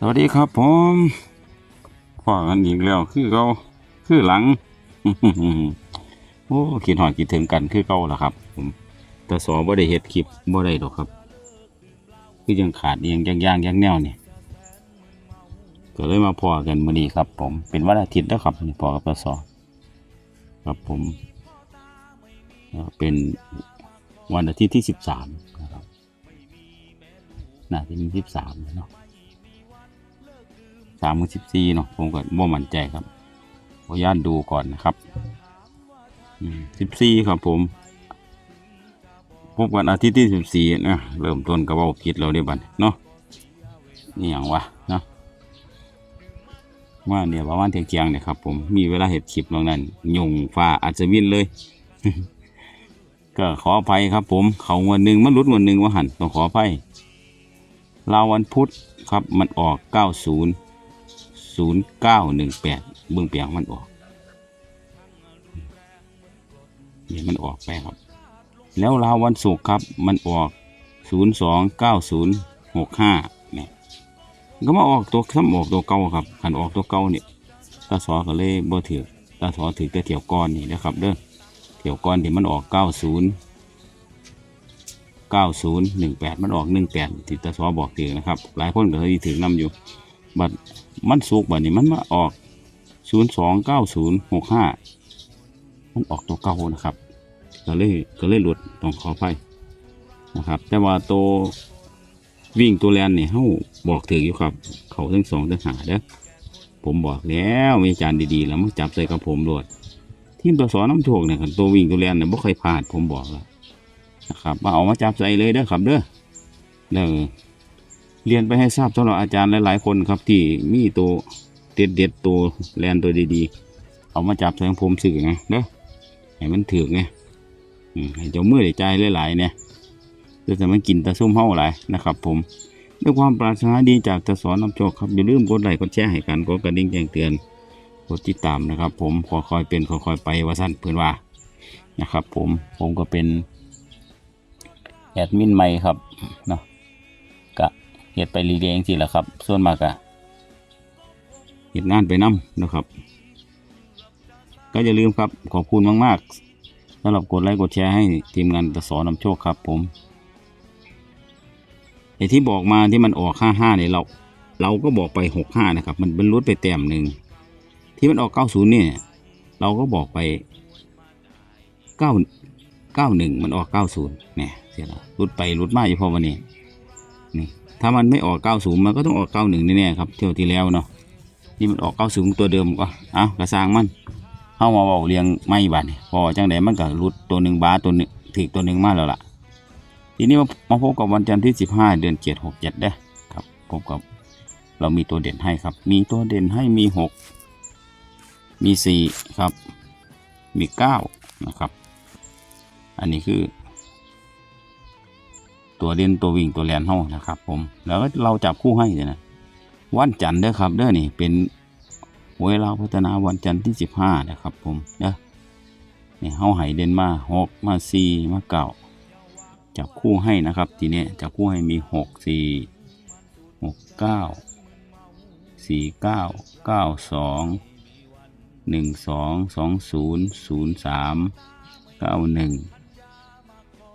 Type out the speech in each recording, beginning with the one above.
สวัสดีครับผมพอกันอีกแล้วคือเขาคือหลัง โอ้คิดหอดคิดถึงกันคือเก่าล่ะครับ ผมแต่สอบ่ได้เฮ็ดคลิปบ่ได้ดอกครับ คือยังขาดยังย่างย่างย่างแนวเนี่ยก็เลยมาพอกันมื้อนี้ครับ ผมเป็นวันอาทิตย์แล้วครับนี่พอกับตสอครับผมเอ่อเป็นวันอาทิตย์ที่สิบสามนะครับน่าจะมีสิบสามเนาะ สามกับสิบสี่เนาะผมก็บ่มั่นใจครับขออนุญาตดูก่อนนะครับสิบสี่ครับผม พบกันอาทิตย์ที่สิบสี่นะเริ่มต้นกระเป๋าผิดเราได้บัดเนาะนี่อย่างวะเนาะว่าเนี่ยประมาณเที่ยงเที่ยงเนี่ยครับผมมีเวลาเห็ดคลิปตรงนั้นยุงฟ้าอาจจะวินเลย ก็ขออภัยครับ ผมเขาวันหนึ่งมันหลุดวันหนึ่งว่าหันต้องขออภัยลาวันพุธครับมันออกเก้า ศูนย์เก้าหนึ่งแปดเบื้องเปียงมันออกเนี่ยมันออกไปครับ แล้วราววันศุกร์ครับมันออกศูนย์สองเก้าศูนย์หกห้าเนี่ยก็มาออกตัวซ้ำออกตัวเก่าครับขันออกตัวเก่าเนี่ยตาสอก็เลยบ่ถือตาสอถือแต่เถี่ยวก้อนนี่นะครับเด้อเถี่ยวก้อนที่มันออกเก้าศูนย์เก้าศูนย์หนึ่งแปดมันออกหนึ่งแปดที่ตาสอบอกถือนะครับ หลายคนก็เคยถือนำอยู่ บัดมันสุกบัดนี้มันมาออกศูนย์สองเก้าศูนย์หกห้ามันออกตัวเก่านะครับก็เลยก็เลยหลุดต้องขออภัยนะครับ แต่ว่าตัววิ่งตัวแลนเนี่ยเฮาบอกถืออยู่ครับ เขาทั้งสองทั้งหาเด้อผมบอกแล้วมีอาจารย์ดีๆแล้วมาจับใส่กับผมโดดทีมตัวสอนน้ำโชคเนี่ยครับตัววิ่งตัวแลนเนี่ยบ่เคยพลาดผมบอกแล้วนะครับมาเอามาจับใส่เลยเด้อครับเด้อเด้อ เรียนไปให้ทราบสำหรับอาจารย์หลาย ๆ คนครับที่มีตัวเด็ดเด็ดๆตัวแลนตัวดีๆ เอามาจับใส่ของผมสื่อไงเด้อให้มันถือไงอืมให้เจ้ามือได้ใจหลายๆเนี่ยเพื่อจะมันกินตะซุ่มเฮาหลายนะครับ ผมด้วยความปรารถนาดีจากตะสอนนำโชคครับอย่าลืมกดไลค์กดแชร์ให้กันกดกระดิ่งแจ้งเตือนกดติดตามนะครับ ผมค่อยๆเป็นค่อยๆไปว่าสั้นเพื่อนว่านะครับ ผมผมก็เป็นแอดมินใหม่ครับเนาะ เฮ็ดไปรีเดงสิแหละครับ ส่วนมากกะเฮ็ดงานไปนํนะครับ ก็อย่าลืมครับขอบคุณมากๆสำหรับกดไลค์กดแชร์ให้ทีมงานตะสอนำโชคครับผมไอ้ที่บอกมาที่มันออกห้าห้าเนี่ยเรา เราก็บอกไปหกห้านะครับ มันบรรลุไปแต้มหนึ่งที่มันออกเก้าศูนย์เนี่ย เราก็บอกไปเก้าเก้าหนึ่งมันออกเก้าศูนย์เนี่ยเสียแล้วรุดไปรุดมาอยู่พอวันนี้นี่ ถ้ามันไม่ออก 90 มันก็ต้องออก 91แน่ๆครับเที่ยวที่แล้วเนาะนี่มันออก 90 ตัวเดิมก็เอากระสางมันเข้ามาเบาเรียงไม่บัดนี่พอจังไดมันก็รุดตัวหนึ่งบาทตัวหนึ่งถึกตัวหนึ่งมาแล้วล่ะ ทีนี้มาพบกับวันจันทร์ที่ 15 เดือน 7 6 7ได้ครับพบกับเรามีตัวเด่นให้ครับ มีตัวเด่นให้มี 6 มี 4 ครับ มี 9 นะครับ อันนี้คือ ตัวเด่นตัววิ่งตัวแลนเฮานะครับ ผม แล้วก็เราจับคู่ให้เลยนะวันจันทร์เด้อครับเด้อนี่เป็นหวยเราวพัฒนาวันจันทร์ที่สิบห้านะครับ ผมเด้อนี่เฮาให้เด่นมาหกมาสี่มาเก้าจับคู่ให้นะครับทีนี้จับคู่ให้มีหกสี่หกเก้าสี่เก้าเก้าสองหนึ่งสองสองศูนย์ศูนย์สามเก้าหนึ่ง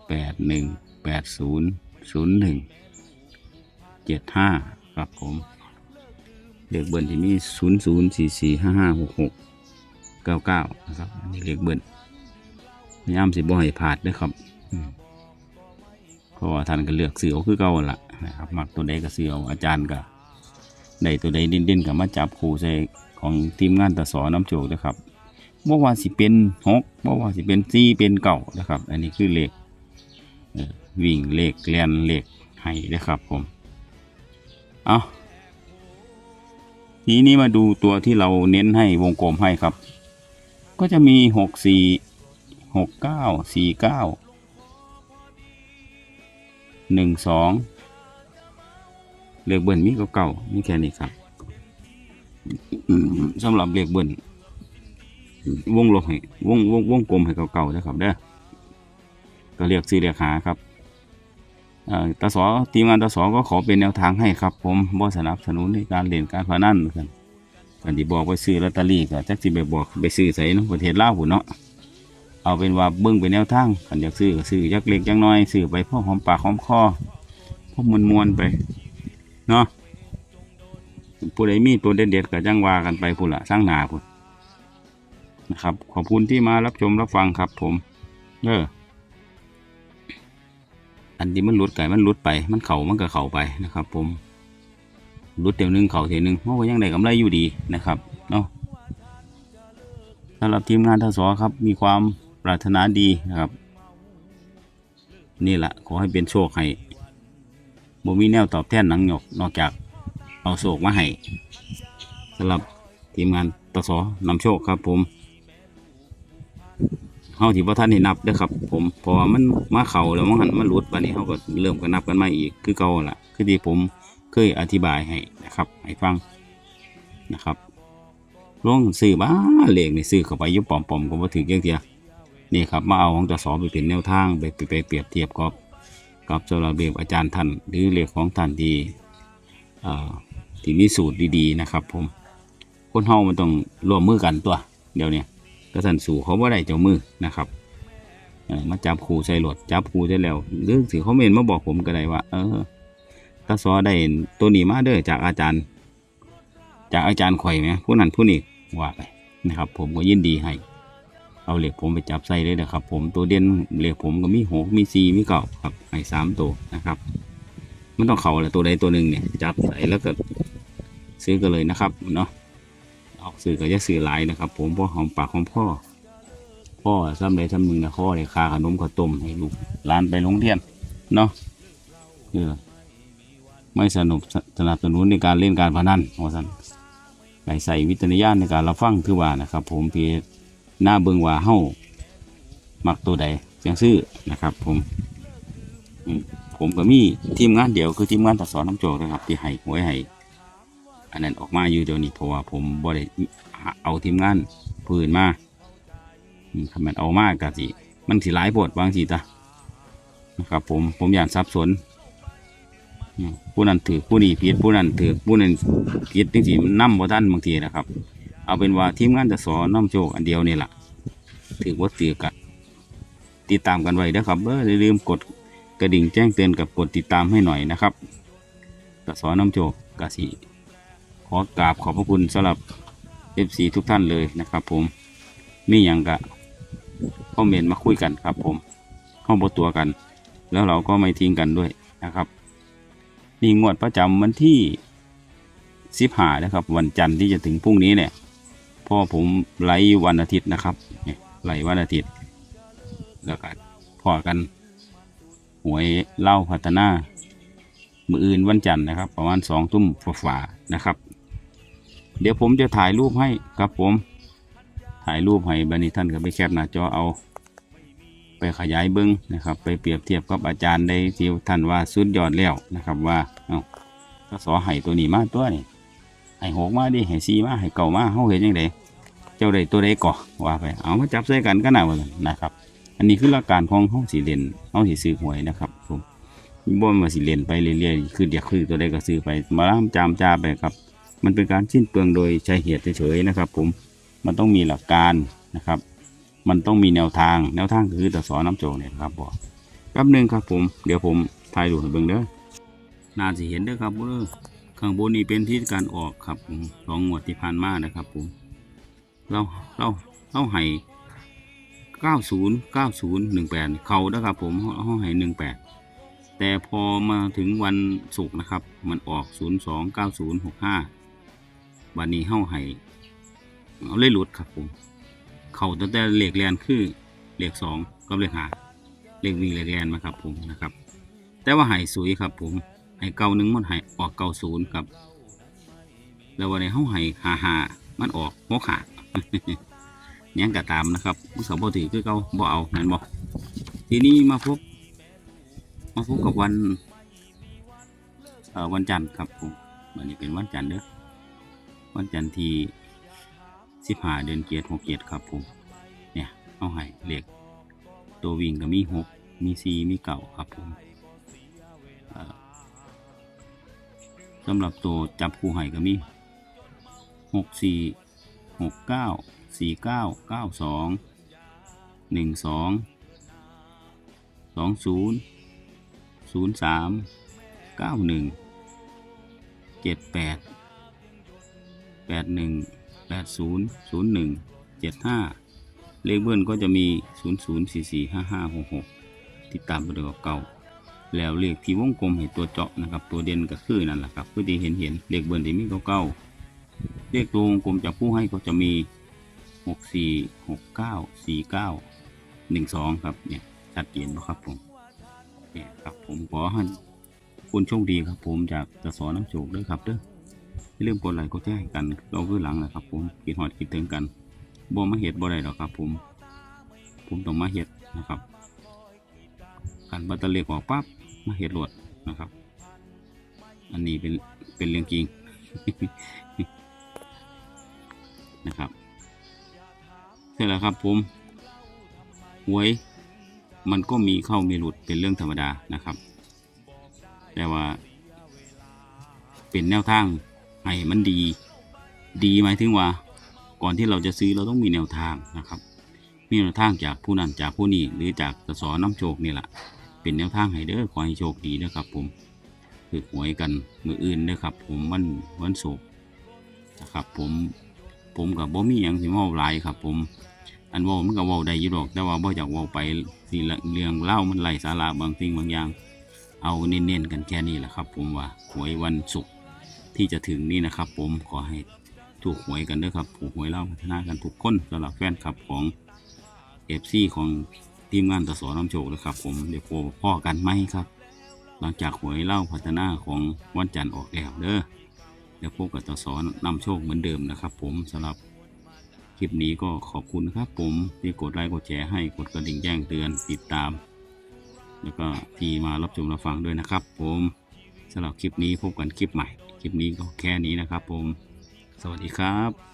แปดหนึ่ง แปดศูนย์ศูนย์หนึ่งเจ็ดห้าครับผมเลขเบิ้ลที่มีศูนย์ศูนย์สี่สี่ห้าห้าหกหกเก้าเก้านะครับอันนี้เลขเบิ้ลพยายามสิบ่ให้ผาดนะครับเพราะว่าท่านก็เลือกเสือเอาคือเก่าหั่นละนะครับมักตัวใดก็เสือเอาอาจารย์ก็ได้ตัวใดเด่นๆก็มาจับคู่ใส่ของทีมงานตะสอน้ำโจกนะครับบ่ว่าสิเป็นหกบ่ว่าสิเป็นสี่เป็นเก่านะครับ อันนี้คือเลข วิ่งเลขเลียนเลขให้นะครับผม เอาทีนี้มาดูตัวที่เราเน้นให้วงกลมให้ครับ ก็จะมีหกสี่หกเก้าสี่เก้าหนึ่งสองเลขเบิ้ลมีก็เก่ามีแค่นี้ครับสำหรับเลขเบิ้ลวงลบให้วงวงวงกลมให้เก่าๆนะครับเด้อก็เรียกซื้อเรียกหาครับ เอ่อตสทีมงานตสก็ขอเป็นแนวทางให้ครับ ผมบ่สนับสนุนในการเล่นการพนันกันกันที่บอกไปซื้อลอตเตอรี่ก็จักสิไปบอกไปซื้อใส่เนาะประเทศลาวพุ่นเนาะเอาเป็นว่าเบิ่งเป็นแนวทางกันอยากซื้อก็ซื้อจักเล็กจักน้อยซื้อไปพอหอมปากหอมคอพอมวนมวนไปเนาะผู้ใดมีตัวเด็ดๆก็จังวากันไปพุ่นละสร้างหนาพุ่นนะครับ ขอบคุณที่มารับชมรับฟังครับผมเออ อันที่มันหลุดไก่มันหลุดไป มันเข่ามันก็เข่าไปนะครับ ผมหลุดเดี๋ยวนึงเข่าเดี๋ยวนึงมันก็ยังได้กำไรอยู่ดีนะครับเนาะสำหรับทีมงานทศครับ มีความปรารถนาดีนะครับ นี่แหละขอให้เป็นโชคให้บ่มีแนวตอบแทนหนังหยกนอกจากเอาโศกมาให้สำหรับทีมงานทศนำโชคครับผมาที่พ่ท่านให้นับเด้ครับ ผมเพอมันมาเข่าแล้วมันหันมันหลุดบัดนี้เฮาก็เริ่มกันนับกันมาอีกคือเก่าละคือที่ผมเคยอธิบายให้นะครับ ให้ฟังนะครับลงซื้อบ้าเลขนี่ซื้อเข้าไปยุบปอมๆก็บ่ถึงจังเทียนี่ครับมาเอาของตสอไปเป็นแนวทางไปไปเปรียบเทียบกับกับสระเบบอาจารย์ท่าน หรือเลขของท่านที่อ่าที่มีสูตรดีๆนะครับ ผมคนเฮามันต้องร่วมมือกันตัว เดี๋ยวนี้ ก็ท่านสู่เขาว่าได้เจ้ามือนะครับมาจับครูใส่รถจับครูได้แล้วหรือถือเขาเมนมาบอกผมก็ได้ว่า เออตาซอได้ตัวนี้มาเด้อจากอาจารย์ จากอาจารย์ข่อยไหมผู้นั้นผู้นี้ว่าไปนะครับ ผมก็ยินดีให้ เอาเหล็กผมไปจับใส่เลยนะครับ ผมตัวเด่นเหล็กผมก็มีหกมีสี่มีเก้าครับให้สามตัวนะครับมันต้องเข่าแหละตัวใดตัวหนึ่งเนี่ยจับใส่แล้วก็ซื้อกันเลยนะครับเนาะ ออกสื่อก็จะสื่อหลายนะครับ ผมเพราะหอมปากหอมพ่อ พ่อซ้ำใดซ้ำหนึ่งนะข้อเลยค่าขนมข้าวต้มให้ลูกหลานไปโรงเรียนเนาะเออไม่สนุกสนับสนุนในการเล่นการพนันว่าสันไปใส่วิจารณญาในการรับฟังคือว่านะครับ ผมเพียหน้าเบิงว่าเฮ้ามักตัวใดเสียงซื้อนะครับผมอืมผมก็มีทีมงานเดียวคือทีมงานตัดสอนน้ำโจกนะครับ ที่ให้หวยให้ อันนั้นออกมาอยู่เดี๋ยวนี้เพราะว่าผมบ่ได้เอาทีมงานพื้นมาอืมถ้ามันเอามากกะสิมันสิหลายปวดบางทีตานะครับ ผมผมอยากสับสนผู้นั้นถือผู้นี้ผิดผู้นั้นถือผู้นั้นผิดจริงๆมันนำบ่ทันบางทีนะครับ เอาเป็นว่าทีมงานจะสอนน้ำโชคอันเดียวนี่แหละถือว่าถือกันติดตามกันไว้นะครับเอออย่าลืมกดกระดิ่งแจ้งเตือนกับกดติดตามให้หน่อยนะครับจะสอนน้ำโชคกะสิ อกราบขอบพระคุณสำหรับ FC ทุกท่านเลยนะครับ ผมมีอย่างกะคอเมนมาคุยกันครับ ผมเข้าบทตัวกัน แล้วเราก็ไม่ทิ้งกันด้วยนะครับนี่งวดประจำวันที่สิบหานะครับ วันจันทร์ที่จะถึงพรุ่งนี้เนี่ยพ่อผมไลฟ์วันอาทิตย์นะครับไลฟ์วันอาทิตย์ แล้วก็พอกันหวยเล่าพัฒนา มืออื่นวันจันทร์นะครับ ประมาณสองทุ่มฝ่าๆนะครับ เดี๋ยวผมจะถ่ายรูปให้ครับผม ถ่ายรูปให้บันนี้ท่านก็ไปแคปหน้าจอเอา ไปขยายเบิ้งนะครับ ไปเปรียบเทียบกับอาจารย์ได้ที่ท่านว่าสุดยอดแล้วนะครับว่าเอาก็สอให้ตัวนี้มาตัวนี่ให้หกมาดิให้สี่มาให้เก่ามาเฮาเห็นยังไงเจ้าใดตัวใดก่อว่าไปเอามาจับใส่กันก็น่าว่าซั่นนะครับ อันนี้คือหลักการของห้องสีเลนห้องสีซื้อหวยนะครับผมบ่มาสิเลนไปเรื่อยๆคือเดี๋ยวคือตัวใดก็ซื้อไปมาล่ามจามจาไปครับ มันเป็นการสิ้นเปลืองโดยใช้เหตุเฉยๆนะครับ ผมมันต้องมีหลักการนะครับ มันต้องมีแนวทางแนวทางคือตสอน้ำโจกเนี่ยครับบอกแป๊บหนึงครับผมเดี๋ยวผมถ่ายรูปให้เบิ่งเด้อน่าสิเห็นเด้อครับเด้อข้างบนนี่เป็นที่การออกครับผมสองงวดที่ผ่านมานะครับ ผมเราเราเราให้เก้าศูนย์เก้าศูนย์หนึ่งแปดเขานะครับ ผมเขาให้หนึ่งแปดแต่พอมาถึงวันศุกร์นะครับ มันออก0 2 9 0 6 5 วันนี้เฮ้าให้เอาเลยหลุดครับผมเขาตั้งแต่เลขแลนคือเลขสองกับเลขหาเลขวิ่งเลขแลนมาครับผมนะครับ แต่ว่าให้สวยครับผมให้เก้าหนึ่งมันให้ออกเก้าศูนย์ครับแล้ววันนี้เฮ้าให้หาหามันออกหกหายังกะตามนะครับมันเขาบ่ถือคือเก้าบ่เอานั่นบ่ทีนี้มาพบ มาพบกับวันวันจันทร์ครับผมวันนี้เป็นวันจันทร์เด้อ วันจันทร์ที่สิบห้าเดือนเกียรหกเกียรครับผม เนี่ย เอาให้เหลขตัววิ่งก็มีหกมีสี่มีเก่าครับผมสำหรับตัวจับคู่ไห่ก็มีหกสี่หกเก้าสี่เก้าเก้าสองหนึ่งสองสองศูนย์ศูนย์สามเก้าหนึ่งเจ็ดแปด แปดหนึ่งแปดศูนย์ศูนย์หนึ่งเจ็ดห้าเลขเบิ้ลก็จะมีศูนย์ศูนย์สี่สี่ห้าห้าหกหกติดตามไปด้วยกับเก่า แล้วเลขที่วงกลมให้ตัวเจาะนะครับ ตัวเด่นก็คือนั่นแหละครับเพื่อที่เห็นเห็นเลขเบิ้ลที่มีเก้าๆเลขตัววงกลมจากผู้ให้ก็จะมีหกสี่หกเก้าสี่เก้าหนึ่งสองครับเนี่ยชัดเจนนะครับผมเนี่ยครับผมขอให้คุณโชคดีครับผมจากตะสอน้ำโชคด้วยครับเด้อาลืมกดไลค์กดแชร์กันเราคือหลังนะครับผมคิดหอดคิดถึงกันบ่มาเห็ดบ่ได้หรอกครับ ผม ผมต้องมาเห็ดนะครับขันบัตเตอร์เล็กออกปั๊บมาเห็ดรวดนะครับ อันนี้เป็นเป็นเรื่องจริงนะครับเสร็จแล้วครับผมหวยมันก็มีเข้ามีหลุดเป็นเรื่องธรรมดานะครับ แต่ว่าเป็นแนวทาง ให้มันดี ดีหมายถึงว่า ก่อนที่เราจะซื้อเราต้องมีแนวทางนะครับ มีแนวทางจากผู้นั้นจากผู้นี้หรือจากกสอน้ำโชคนี่แหละเป็นแนวทางให้เด้อขอให้โชคดีนะครับ ผมคือหวยกันมืออื่นเด้อครับ ผมวันวันศุกร์นะครับ ผมผมกับบ่มีหยังสิเว้าหลายครับ ผมอันว้ามันก็เว้าได้อยู่ดอก แต่ว่าบ่อยากว้าไปสิเรื่องเล่ามันไร้สาระบางสิ่งบางอย่าง เอาเน้นๆกันแค่นี้แหละครับ ผมว่าหวยวันศุกร์ ที่จะถึงนี่นะครับ ผมขอให้ถูกหวยกันเด้อครับถูกหวยเล่าพัฒนากันทุกคนสำหรับแฟนคลับของเอฟซีของทีมงานตะสอน้ำโชคนะครับ ผมเดี๋ยวโพบพ่อกันไหมครับ หลังจากหวยเล่าพัฒนาของวันจันทร์ออกแล้วเด้อเดี๋ยวพบกับตะสอนำโชคเหมือนเดิมนะครับ ผมสำหรับคลิปนี้ก็ขอบคุณครับ ผมที่กดไลค์กดแชร์ให้กดกระดิ่งแจ้งเตือนติดตาม แล้วก็ที่มารับชมรับฟังด้วยนะครับ ผมสำหรับคลิปนี้พบกันคลิปใหม่ คลิปนี้ก็แค่นี้นะครับผม สวัสดีครับ